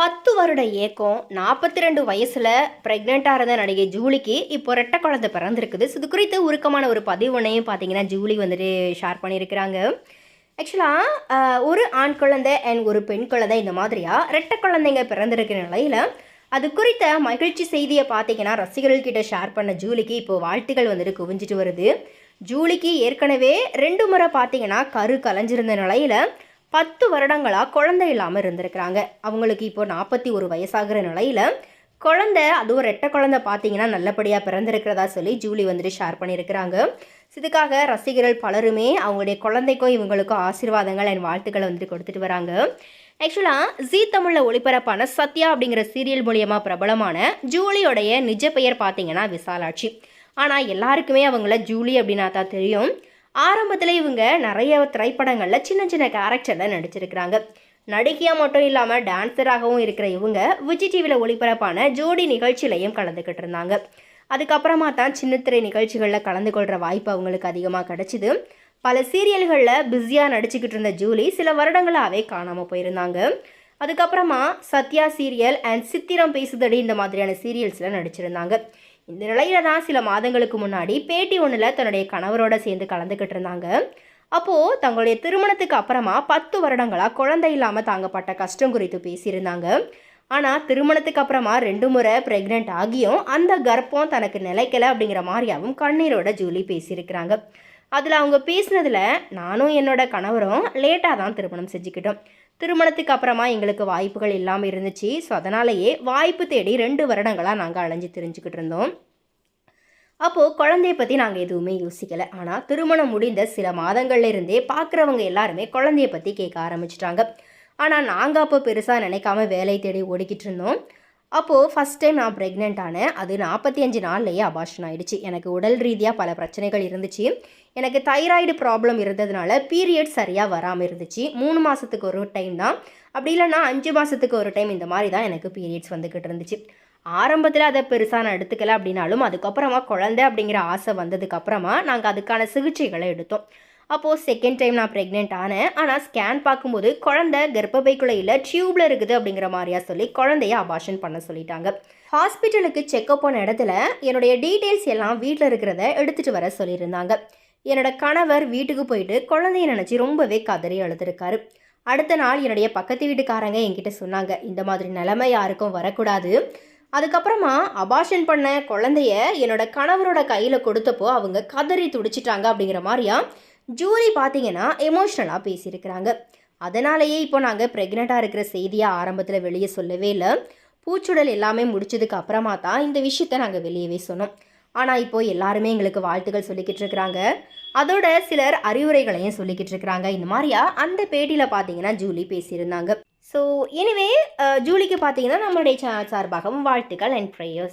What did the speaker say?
பத்து வருட ஏக்கம் நாற்பத்தி ரெண்டு வயசில் ப்ரெக்னெண்ட்டாக இருந்த நடிகை ஜூலிக்கு இப்போ ரெட்டை குழந்தை பிறந்திருக்குது. ஸோ இது குறித்து உருக்கமான ஒரு பதிவுனையும் பார்த்தீங்கன்னா ஜூலி வந்துட்டு ஷேர் பண்ணியிருக்கிறாங்க. ஆக்சுவலாக ஒரு ஆண் குழந்தை அண்ட் ஒரு பெண் குழந்தை இந்த மாதிரியாக ரெட்டை குழந்தைங்க பிறந்திருக்கிற நிலையில் அது குறித்த மகிழ்ச்சி செய்தியை பார்த்தீங்கன்னா ரசிகர்கள்கிட்ட ஷேர் பண்ண ஜூலிக்கு இப்போ வாழ்த்துக்கள் வந்துட்டு குவிஞ்சிட்டு வருது. ஜூலிக்கு ஏற்கனவே ரெண்டு முறை பார்த்தீங்கன்னா கரு கலைஞ்சிருந்த நிலையில் பத்து வருடங்களாக குழந்தை இல்லாமல் இருந்திருக்கிறாங்க. அவங்களுக்கு இப்போ நாற்பத்தி ஒரு வயசாகிற நிலையில் குழந்தை ஒரு ரெட்டை குழந்தை பார்த்தீங்கன்னா நல்லபடியாக பிறந்திருக்கிறதா சொல்லி ஜூலி வந்துட்டு ஷேர் பண்ணியிருக்கிறாங்க. இதுக்காக ரசிகர்கள் பலருமே அவங்களுடைய குழந்தைக்கும் இவங்களுக்கும் ஆசீர்வாதங்கள் அண்ட் வாழ்த்துக்களை வந்துட்டு கொடுத்துட்டு வராங்க. ஆக்சுவலாக ஜீ தமிழில் ஒளிபரப்பான சத்யா அப்படிங்கிற சீரியல் மூலியமாக பிரபலமான ஜூலியோடைய நிஜ பெயர் பார்த்தீங்கன்னா விசாலாட்சி. ஆனால் எல்லாருக்குமே அவங்கள ஜூலி அப்படின்னா தான் தெரியும். ஆரம்பத்தில் இவங்க நிறைய திரைப்படங்களில் சின்ன சின்ன கேரக்டரில் நடிச்சிருக்கிறாங்க. நடிகையாக மட்டும் இல்லாமல் டான்ஸராகவும் இருக்கிற இவங்க விஜய் டிவியில் ஒளிபரப்பான ஜோடி நிகழ்ச்சியிலையும் கலந்துக்கிட்டு இருந்தாங்க. அதுக்கப்புறமா தான் சின்னத்திரை நிகழ்ச்சிகளில் கலந்து கொள்கிற வாய்ப்பு அவங்களுக்கு அதிகமாக கிடச்சிது. பல சீரியல்களில் பிஸியாக நடிச்சுக்கிட்டு இருந்த ஜூலி சில வருடங்களாகவே காணாமல் போயிருந்தாங்க. அதுக்கப்புறமா சத்யா சீரியல் அண்ட் சித்திரம் பேசுதடி இந்த மாதிரியான சீரியல்ஸில் நடிச்சிருந்தாங்க. இந்த நிலையில தான் சில மாதங்களுக்கு முன்னாடி பேட்டி ஒன்றில் தன்னுடைய கணவரோட சேர்ந்து கலந்துக்கிட்டு இருந்தாங்க. அப்போது தங்களுடைய திருமணத்துக்கு அப்புறமா பத்து வருடங்களாக குழந்தை இல்லாமல் தாங்கப்பட்ட கஷ்டம் குறித்து பேசியிருந்தாங்க. ஆனால் திருமணத்துக்கு அப்புறமா ரெண்டு முறை ப்ரெக்னென்ட் ஆகியும் அந்த கர்ப்பம் தனக்கு நிலைக்கல அப்படிங்கிற மாதிரியாவும் கண்ணீரோட ஜூலி பேசியிருக்கிறாங்க. அதில் அவங்க பேசினதில் நானும் என்னோட கணவரும் லேட்டாக தான் திருமணம் செஞ்சுக்கிட்டோம். திருமணத்துக்கு அப்புறமா எங்களுக்கு வாய்ப்புகள் இல்லாமல் இருந்துச்சு. ஸோ அதனாலேயே வாய்ப்பு தேடி ரெண்டு வருடங்களாக நாங்கள் அலைஞ்சு தெரிஞ்சுக்கிட்டு இருந்தோம். அப்போது குழந்தைய பற்றி நாங்கள் எதுவுமே யோசிக்கலை. ஆனால் திருமணம் முடிந்த சில மாதங்கள்லேருந்தே பார்க்குறவங்க எல்லாருமே குழந்தைய பற்றி கேட்க ஆரம்பிச்சிட்டாங்க. ஆனால் நாங்கள் அப்போ பெருசாக நினைக்காம வேலை தேடி ஓடிக்கிட்டு இருந்தோம். அப்போது ஃபஸ்ட் டைம் நான் ப்ரெக்னென்ட் ஆனேன். அது நாற்பத்தி அஞ்சு நாள்லேயே அபாஷன் ஆகிடுச்சு எனக்கு உடல் ரீதியாக பல பிரச்சனைகள் இருந்துச்சு. எனக்கு தைராய்டு ப்ராப்ளம் இருந்ததுனால பீரியட் சரியாக வராமல் இருந்துச்சு. மூணு மாதத்துக்கு ஒரு டைம் தான். அப்படி இல்லைன்னா அஞ்சு மாதத்துக்கு ஒரு டைம் இந்த மாதிரி தான் எனக்கு பீரியட்ஸ் வந்துக்கிட்டு இருந்துச்சு. ஆரம்பத்தில் அதை பெருசாக நான் எடுத்துக்கல அப்படின்னாலும் அதுக்கப்புறமா குழந்தை அப்படிங்கிற ஆசை வந்ததுக்கப்புறமா நாங்கள் அதுக்கான சிகிச்சைகளை எடுத்தோம். அப்போது செகண்ட் டைம் நான் ப்ரெக்னென்ட் ஆனேன். ஆனால் ஸ்கேன் பார்க்கும்போது குழந்தை கர்ப்பப்பைக்குள்ள இல்லை டியூப்ல இருக்குது அப்படிங்கிற மாதிரியா சொல்லி குழந்தைய அபாஷன் பண்ண சொல்லிட்டாங்க. ஹாஸ்பிட்டலுக்கு செக்அப் போன இடத்துல என்னுடைய டீட்டெயில்ஸ் எல்லாம் வீட்டில் இருக்கிறத எடுத்துகிட்டு வர சொல்லியிருந்தாங்க. என்னோட கணவர் வீட்டுக்கு போயிட்டு குழந்தைய நினச்சி ரொம்பவே கதறி அழுதுருக்காரு. அடுத்த நாள் என்னுடைய பக்கத்து வீட்டுக்காரங்க என்கிட்ட சொன்னாங்க இந்த மாதிரி நிலைமை யாருக்கும் வரக்கூடாது. அதுக்கப்புறமா அபாஷன் பண்ண குழந்தைய என்னோட கணவரோட கையில் கொடுத்தப்போ அவங்க கதறி துடிச்சிட்டாங்க அப்படிங்கிற மாதிரியா ஜூரி பார்த்தீங்கன்னா எமோஷ்னலாக பேசியிருக்கிறாங்க. அதனாலேயே இப்போ நாங்கள் ப்ரெக்னெண்ட்டாக இருக்கிற செய்தியை ஆரம்பத்தில் வெளியே சொல்லவே இல்லை. பூச்சுடல் எல்லாமே முடிச்சதுக்கு அப்புறமா தான் இந்த விஷயத்த நாங்கள் வெளியவே சொன்னோம். ஆனால் இப்போ எல்லாருமே எங்களுக்கு வாழ்த்துக்கள் சொல்லிக்கிட்டு இருக்கிறாங்க. அதோட சிலர் அறிவுரைகளையும் சொல்லிக்கிட்டு இருக்கிறாங்க. இந்த மாதிரியா அந்த பேட்டியில் பார்த்தீங்கன்னா ஜூலி பேசியிருந்தாங்க. ஸோ எனிவே ஜூலிக்கு பார்த்தீங்கன்னா நம்மளுடைய சேனல் சார்பாகவும் வாழ்த்துக்கள் அண்ட் ப்ரேயர்ஸ்